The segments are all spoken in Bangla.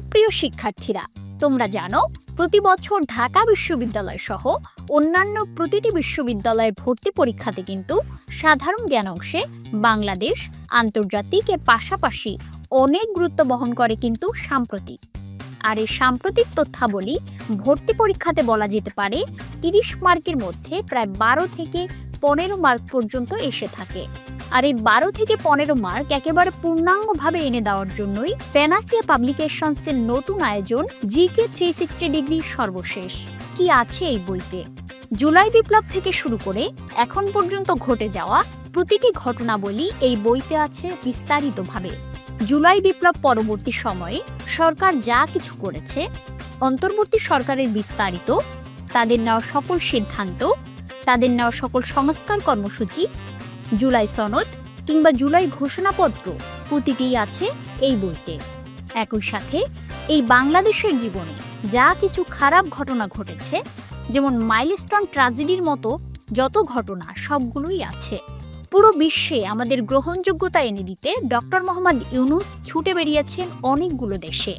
সুপ্রিয় শিক্ষার্থীরা, তোমরা জানো, প্রতি বছর ঢাকা বিশ্ববিদ্যালয় সহ অন্যান্য প্রতিটি বিশ্ববিদ্যালয়ের ভর্তি পরীক্ষাতে কিন্তু সাধারণ জ্ঞান অংশে বাংলাদেশ আন্তর্জাতিক এর পাশাপাশি অনেক গুরুত্ব বহন করে কিন্তু সাম্প্রতিক। আর এই সাম্প্রতিক তথ্যাবলী ভর্তি পরীক্ষাতে বলা যেতে পারে তিরিশ মার্কের মধ্যে প্রায় বারো থেকে পনেরো মার্ক পর্যন্ত এসে থাকে। আর এই বারো থেকে পনেরো মার্ক একেবারে পূর্ণাঙ্গভাবে এনে দেওয়ার জন্যই প্যানাসিয়া পাবলিকেশনসের নতুন আয়োজন জিকে থ্রি সিক্সটি ডিগ্রি সর্বশেষ। কি আছে এই বইতে? জুলাই বিপ্লব থেকে শুরু করে এখন পর্যন্ত ঘটে যাওয়া প্রতিটি ঘটনাবলী এই বইতে আছে বিস্তারিতভাবে। জুলাই বিপ্লব পরবর্তী সময়ে সরকার যা কিছু করেছে, অন্তর্বর্তী সরকারের বিস্তারিত, তাদের নেওয়া সকল সিদ্ধান্ত, তাদের নেওয়া সকল সংস্কার কর্মসূচি জুলাই সনদ কিংবা জুলাই ঘোষণাপত্র প্রতিটিই আছে এই বইতে। একই সাথে এই বাংলাদেশের জীবনে যা কিছু খারাপ ঘটনা ঘটেছে, যেমন মাইলস্টোন ট্রাজেডির মতো যত ঘটনা সবগুলোই আছে। পুরো বিশ্বে আমাদের গ্রহণযোগ্যতা এনে দিতে ডক্টর মোহাম্মদ ইউনুস ছুটে বেরিয়েছেন অনেকগুলো দেশে।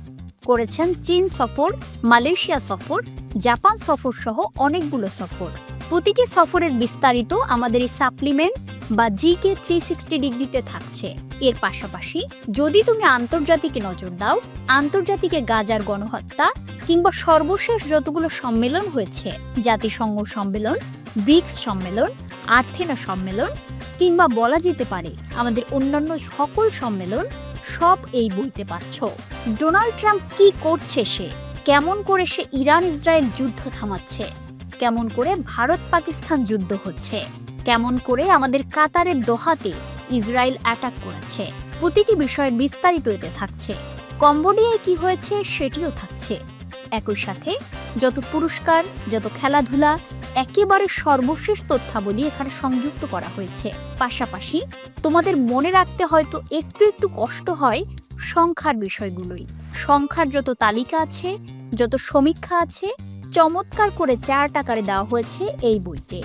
করেছেন চীন সফর, মালয়েশিয়া সফর, জাপান সফর সহ অনেকগুলো সফর। প্রতিটি সফরের বিস্তারিত আমাদের এই সাপ্লিমেন্ট বা জিকে থ্রি সিক্সটি ডিগ্রিতে থাকছে। এর পাশাপাশি যদি তুমি আন্তর্জাতিকে নজর দাও, আন্তর্জাতিকে গাজার গণহত্যা কিংবা সর্বশেষ যতগুলো সম্মেলন হয়েছে, জাতিসংঘ সম্মেলন, ব্রিক্স সম্মেলন, আর্থেনা সম্মেলন কিংবা বলা যেতে পারে আমাদের অন্যান্য সকল সম্মেলন, সব এই বইতে পাচ্ছ। ডোনাল্ড ট্রাম্প কি করছে সে? কেমন করে সে ইরান ইসরায়েল যুদ্ধ থামাচ্ছে? কেমন করে ভারত পাকিস্তান যুদ্ধ হচ্ছে, কেমন করে আমাদের কাতারের দোহাতে ইসরায়েল অ্যাটাক করেছে, প্রতিটি বিষয়ের বিস্তারিত এতে থাকছে, কম্বোডিয়ায় কি হয়েছে সেটিও থাকছে। একই সাথে যত পুরস্কার, যত খেলাধুলা, একেবারে সর্বশেষ তথ্যাবলী এখানে সংযুক্ত করা হয়েছে। পাশাপাশি তোমাদের মনে রাখতে হয়তো একটু একটু কষ্ট হয় সংখ্যার বিষয়গুলোই। সংখ্যার যত তালিকা আছে, যত সমীক্ষা আছে চমৎকার করে চার টাকারে দেওয়া হয়েছে এই বইতে।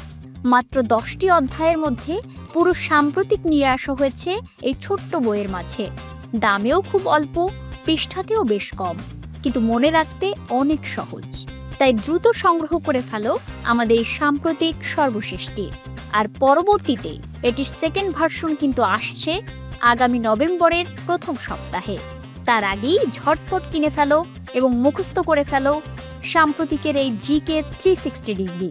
মাত্র দশটি অধ্যায়ের মধ্যে পুরো সাম্প্রতিক নিয়ে আসা হয়েছে এই ছোট্ট বইয়ের মাঝে। দামেও খুব অল্প, পৃষ্ঠাতেও বেশ কম, কিন্তু মনে রাখতে অনেক সহজ। তাই দ্রুত সংগ্রহ করে ফেলো আমাদের সাম্প্রতিক সর্বশেষটি আর পরবর্তীতে এটির সেকেন্ড ভার্সন কিন্তু আসছে আগামী নভেম্বরের প্রথম সপ্তাহে। তার আগেই ঝটপট কিনে ফেলো এবং মুখস্থ করে ফেলো সাম্প্রতিকের এই GK three sixty degree.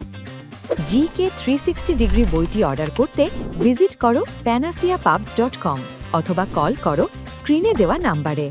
GK three sixty degree বইটি অর্ডার করতে ভিজিট করো প্যানাসিয়া পাবস ডট কম অথবা কল করো স্ক্রিনে দেওয়া নাম্বারে।